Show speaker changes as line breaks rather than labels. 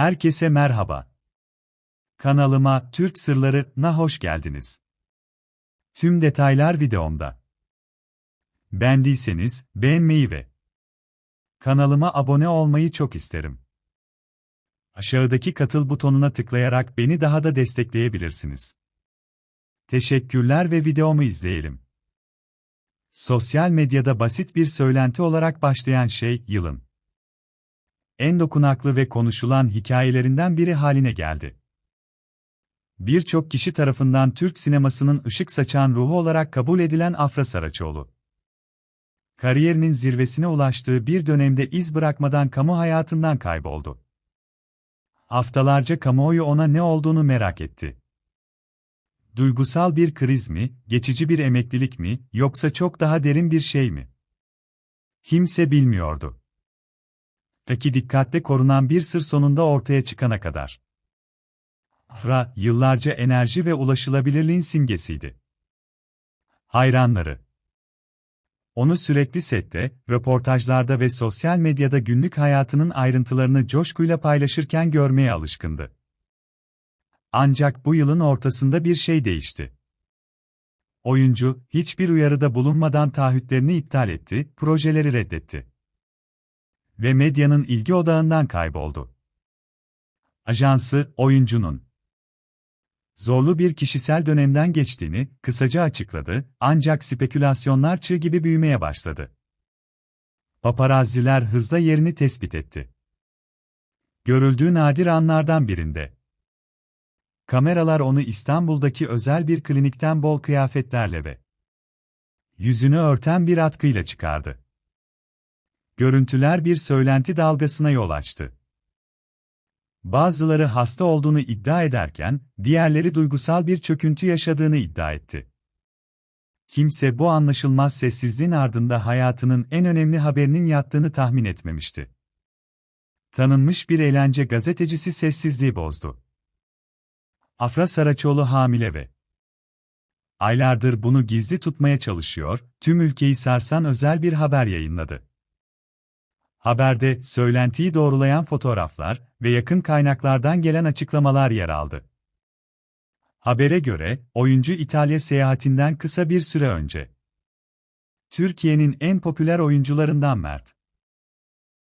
Herkese merhaba. Kanalıma Türk Sırları'na hoş geldiniz. Tüm detaylar videomda. Beğendiyseniz beğenmeyi ve kanalıma abone olmayı çok isterim. Aşağıdaki katıl butonuna tıklayarak beni daha da destekleyebilirsiniz. Teşekkürler ve videomu izleyelim. Sosyal medyada basit bir söylenti olarak başlayan şey yılın en dokunaklı ve konuşulan hikayelerinden biri haline geldi. Birçok kişi tarafından Türk sinemasının ışık saçan ruhu olarak kabul edilen Afra Saraçoğlu. Kariyerinin zirvesine ulaştığı bir dönemde iz bırakmadan kamu hayatından kayboldu. Haftalarca kamuoyu ona ne olduğunu merak etti. Duygusal bir kriz mi, geçici bir emeklilik mi, yoksa çok daha derin bir şey mi? Kimse bilmiyordu. Peki dikkatle korunan bir sır sonunda ortaya çıkana kadar. Afra, yıllarca enerji ve ulaşılabilirliğin simgesiydi. Hayranları. Onu sürekli sette, röportajlarda ve sosyal medyada günlük hayatının ayrıntılarını coşkuyla paylaşırken görmeye alışkındı. Ancak bu yılın ortasında bir şey değişti. Oyuncu, hiçbir uyarıda bulunmadan taahhütlerini iptal etti, projeleri reddetti ve medyanın ilgi odağından kayboldu. Ajansı, oyuncunun zorlu bir kişisel dönemden geçtiğini kısaca açıkladı, ancak spekülasyonlar çığ gibi büyümeye başladı. Paparazziler hızla yerini tespit etti. Görüldüğü nadir anlardan birinde. Kameralar onu İstanbul'daki özel bir klinikten bol kıyafetlerle ve yüzünü örten bir atkıyla çıkardı. Görüntüler bir söylenti dalgasına yol açtı. Bazıları hasta olduğunu iddia ederken, diğerleri duygusal bir çöküntü yaşadığını iddia etti. Kimse bu anlaşılmaz sessizliğin ardında hayatının en önemli haberinin yattığını tahmin etmemişti. Tanınmış bir eğlence gazetecisi sessizliği bozdu. Afra Saraçoğlu hamile ve aylardır bunu gizli tutmaya çalışıyor, tüm ülkeyi sarsan özel bir haber yayınladı. Haberde, söylentiyi doğrulayan fotoğraflar ve yakın kaynaklardan gelen açıklamalar yer aldı. Habere göre, oyuncu İtalya seyahatinden kısa bir süre önce. Türkiye'nin en popüler oyuncularından Mert.